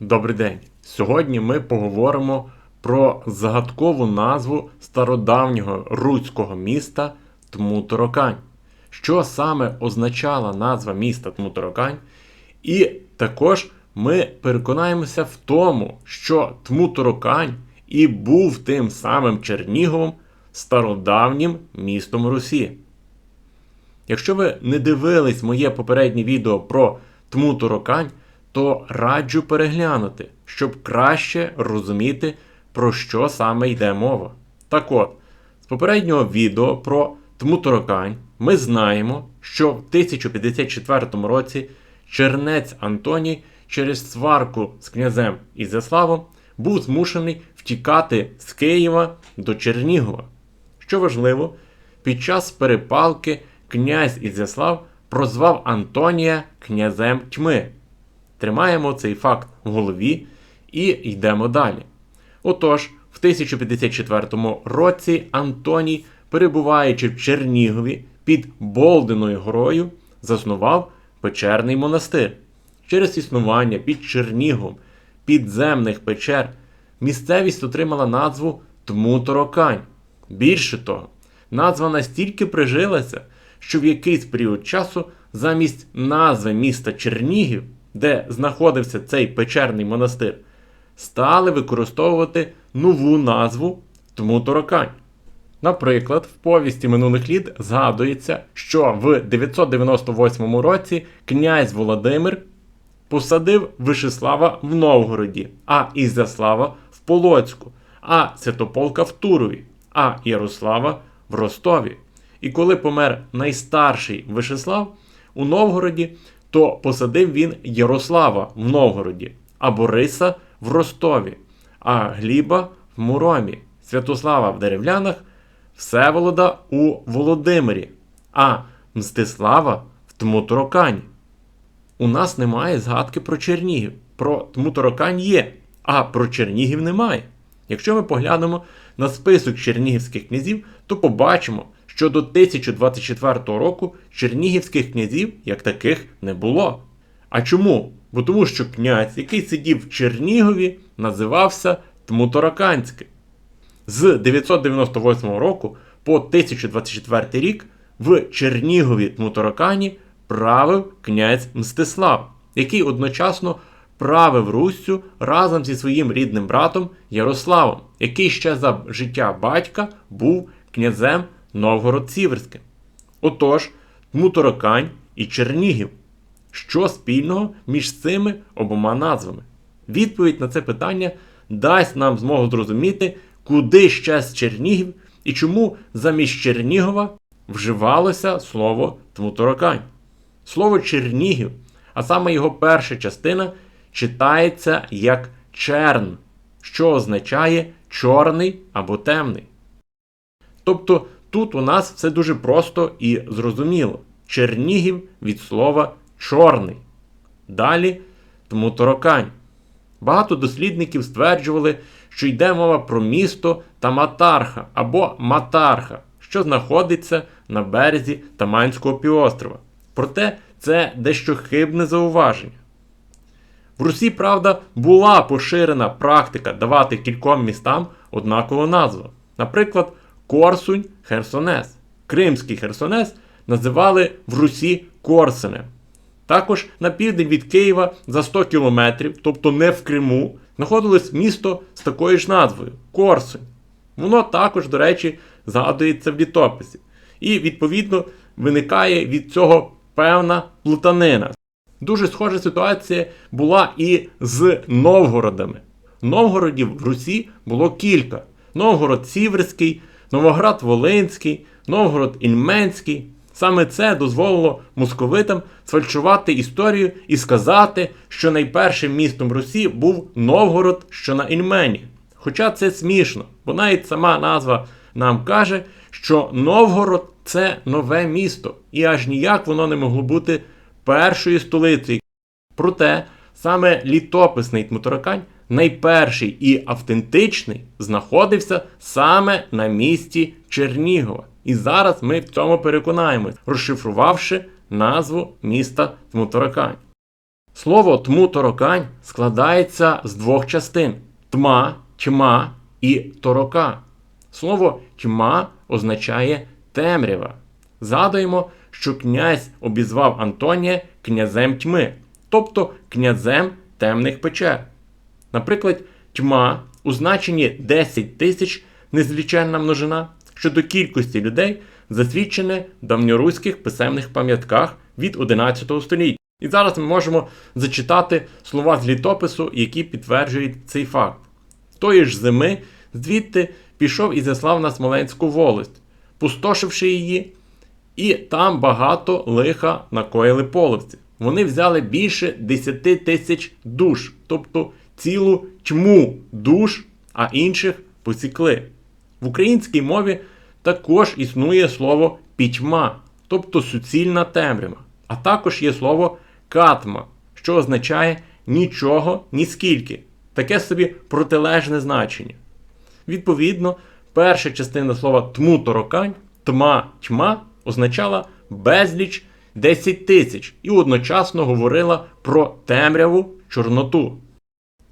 Добрий день. Сьогодні ми поговоримо про загадкову назву стародавнього руського міста Тмутарокань. Що саме означала назва міста Тмутарокань? І також ми переконаємося в тому, що Тмутарокань і був тим самим Черніговом стародавнім містом Русі. Якщо ви не дивились моє попереднє відео про Тмутарокань, то раджу переглянути, щоб краще розуміти, про що саме йде мова. Так от, з попереднього відео про Тмутарокань ми знаємо, що в 1054 році чернець Антоній через сварку з князем Ізяславом був змушений втікати з Києва до Чернігова. Що важливо, під час перепалки князь Ізяслав прозвав Антонія князем тьми. Тримаємо цей факт в голові і йдемо далі. Отож, в 1054 році Антоній, перебуваючи в Чернігові під Болдиною горою, заснував печерний монастир. Через існування під Черніговом підземних печер місцевість отримала назву Тмуторокань. Більше того, назва настільки прижилася, що в якийсь період часу замість назви міста Чернігів, де знаходився цей печерний монастир, стали використовувати нову назву Тмуторокань. Наприклад, в повісті минулих літ згадується, що в 998 році князь Володимир посадив Вишеслава в Новгороді, а Ізяслава в Полоцьку, а Святополка в Турові, а Ярослава в Ростові. І коли помер найстарший Вишеслав у Новгороді, то посадив він Ярослава в Новгороді, а Бориса в Ростові, а Гліба в Муромі, Святослава в Деревлянах, Всеволода у Володимирі, а Мстислава в Тмутарокані. У нас немає згадки про Чернігів. Про Тмутарокань є, а про Чернігів немає. Якщо ми поглянемо на список чернігівських князів, то побачимо, що до 1024 року чернігівських князів як таких не було. А чому? Бо тому, що князь, який сидів в Чернігові, називався Тмутараканський. З 998 року по 1024 рік в Чернігові Тмутаракані правив князь Мстислав, який одночасно правив Руссю разом зі своїм рідним братом Ярославом, який ще за життя батька був князем Новгород-Сіверським. Отож, Тмутаракань і Чернігів. Що спільного між цими обома назвами? Відповідь на це питання дасть нам змогу зрозуміти, куди щез Чернігів і чому замість Чернігова вживалося слово Тмутаракань. Слово Чернігів, а саме його перша частина, читається як черн, що означає чорний або темний. Тобто тут у нас все дуже просто і зрозуміло. Чернігів від слова чорний. Далі Тмутарокань. Багато дослідників стверджували, що йде мова про місто Таматарха або Матарха, що знаходиться на березі Таманського півострова. Проте це дещо хибне зауваження. В Русі, правда, була поширена практика давати кільком містам однакову назву. Наприклад, Корсунь Херсонес. Кримський Херсонес називали в Русі Корсенем. Також на південь від Києва за 100 кілометрів, тобто не в Криму, знаходилось місто з такою ж назвою Корсунь. Воно також, до речі, згадується в літописі. І, відповідно, виникає від цього певна плутанина. Дуже схожа ситуація була і з Новгородами. Новгородів в Русі було кілька: Новгород Сіверський, Новоград Волинський, Новгород Ільменський. Саме це дозволило московитам сфальшувати історію і сказати, що найпершим містом Русі був Новгород, що на Ільмені. Хоча це смішно, бо навіть сама назва нам каже, що Новгород це нове місто, і аж ніяк воно не могло бути першою столицею. Проте саме літописний Тмутаракань, найперший і автентичний, знаходився саме на місці Чернігова. І зараз ми в цьому переконаємось, розшифрувавши назву міста Тмутаракань. Слово тму-торокань складається з двох частин: тма, тьма і торока. Слово тьма означає темрява. Згадуємо, що князь обізвав Антонія князем тьми, тобто князем темних печер. Наприклад, тьма у значенні 10 тисяч незліченна множина щодо кількості людей засвідчене в давньоруських писемних пам'ятках від 11 століття. І зараз ми можемо зачитати слова з літопису, які підтверджують цей факт. Тої ж зими звідти пішов і заслав на Смоленську волость, пустошивши її, і там багато лиха накоїли половці. Вони взяли більше 10 тисяч душ, тобто цілу тьму душ, а інших посікли. В українській мові також існує слово пітьма, тобто суцільна темрява, а також є слово катма, що означає нічого, ні скільки. Таке собі протилежне значення. Відповідно, перша частина слова тму-торокань, тма тьма означала безліч 10 тисяч і одночасно говорила про темряву чорноту.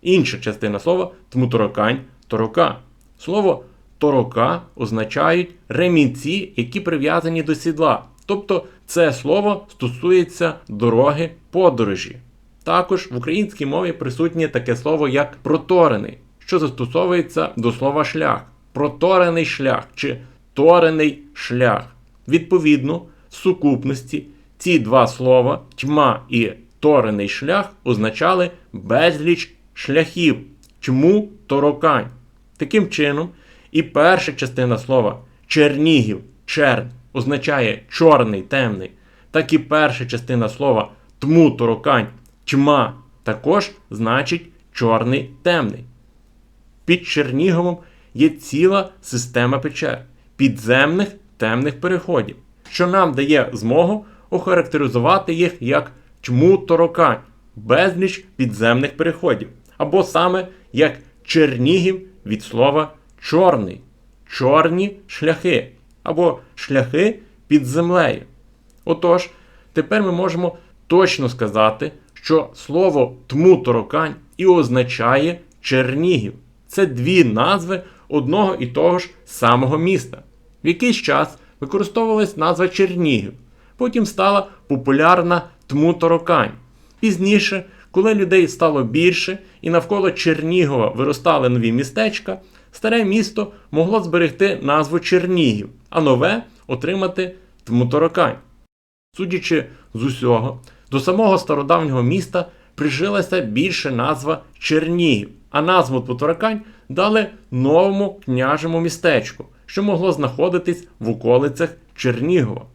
Інша частина слова тмуторокань торока. Слово торока означають ремінці, які прив'язані до сідла. Тобто це слово стосується дороги подорожі. Також в українській мові присутнє таке слово як проторений, що застосовується до слова шлях. Проторений шлях чи торений шлях. Відповідно, в сукупності ці два слова тьма і торений шлях означали безліч шляхів, тьму торокань. Таким чином, і перша частина слова Чернігів, черн означає чорний, темний, так і перша частина слова тму торокань, тьма також значить чорний темний. Під Черніговом є ціла система печер, підземних темних переходів, що нам дає змогу охарактеризувати їх як тьму торокань, безліч підземних переходів, або саме як Чернігів від слова чорний, чорні шляхи, або шляхи під землею. Отож, тепер ми можемо точно сказати, що слово тму-торокань і означає Чернігів. Це дві назви одного і того ж самого міста. В якийсь час використовувалась назва Чернігів, потім стала популярна Тму-Торокань. Пізніше, коли людей стало більше і навколо Чернігова виростали нові містечка, старе місто могло зберегти назву Чернігів, а нове отримати Тмуторокань. Судячи з усього, до самого стародавнього міста прижилася більше назва Чернігів, а назву Тмуторокань дали новому княжому містечку, що могло знаходитись в околицях Чернігова.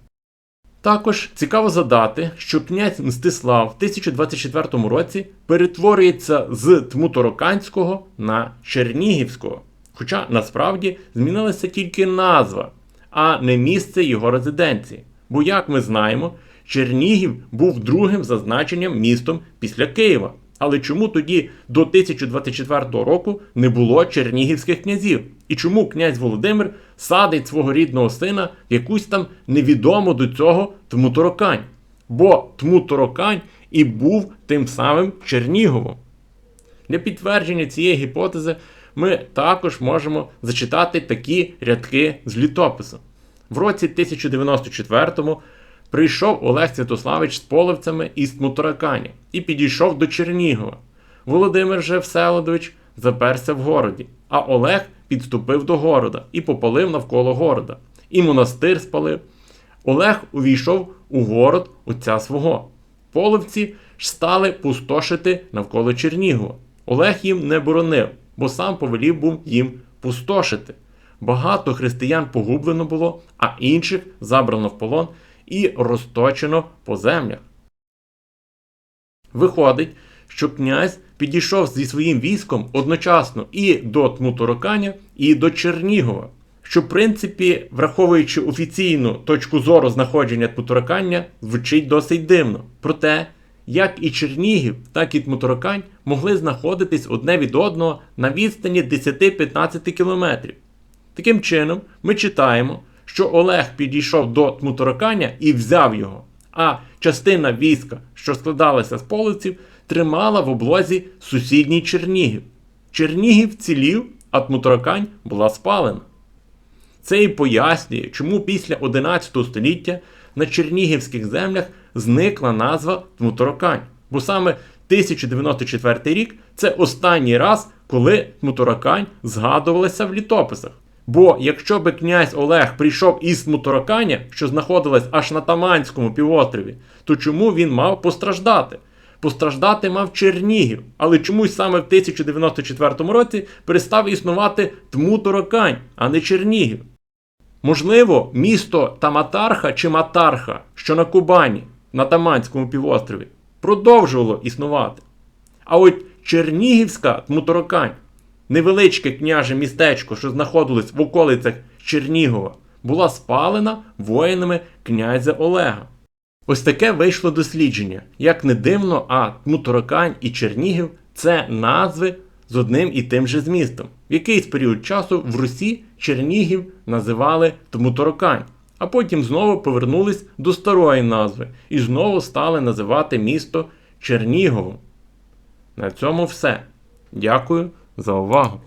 Також цікаво задати, що князь Мстислав в 1024 році перетворюється з Тмутороканського на Чернігівського. Хоча насправді змінилася тільки назва, а не місце його резиденції. Бо, як ми знаємо, Чернігів був другим зазначенням містом після Києва. Але чому тоді до 1024 року не було чернігівських князів? І чому князь Володимир садить свого рідного сина в якусь там невідому до цього Тмуторокань? Бо Тмуторокань і був тим самим Черніговом. Для підтвердження цієї гіпотези ми також можемо зачитати такі рядки з літопису. В році 1094 прийшов Олег Святославич з половцями із Тмутаракані і підійшов до Чернігова. Володимир же Всеволодович заперся в городі, а Олег підступив до города і попалив навколо города, і монастир спалив. Олег увійшов у город отця свого. Половці ж стали пустошити навколо Чернігова. Олег їм не боронив, бо сам повелів був їм пустошити. Багато християн погублено було, а інших забрано в полон і розточено по землях. Виходить, що князь підійшов зі своїм військом одночасно і до Тмутороканя, і до Чернігова, що, в принципі, враховуючи офіційну точку зору знаходження Тмуторокання, звучить досить дивно. Проте, як і Чернігів, так і Тмуторокань могли знаходитись одне від одного на відстані 10-15 кілометрів. Таким чином, ми читаємо, що Олег підійшов до Тмутороканя і взяв його, а частина війська, що складалася з полиців, тримала в облозі сусідній Чернігів. Чернігів цілів, а Тмутаракань була спалена. Це і пояснює, чому після 11 століття на чернігівських землях зникла назва Тмутаракань. Бо саме 1094 рік це останній раз, коли Тмутаракань згадувалася в літописах. Бо якщо би князь Олег прийшов із Тмутараканя, що знаходилась аж на Таманському півострові, то чому він мав постраждати? Постраждати мав Чернігів, але чомусь саме в 1094 році перестав існувати Тмутаракань, а не Чернігів. Можливо, місто Таматарха чи Матарха, що на Кубані, на Таманському півострові, продовжувало існувати. А от Чернігівська Тмутаракань, невеличке княже містечко, що знаходилось в околицях Чернігова, була спалена воїнами князя Олега. Ось таке вийшло дослідження. Як не дивно, а Тмутаракань і Чернігів це назви з одним і тим же змістом. В якийсь період часу в Русі Чернігів називали Тмутаракань, а потім знову повернулись до старої назви і знову стали називати місто Черніговом. На цьому все. Дякую за увагу.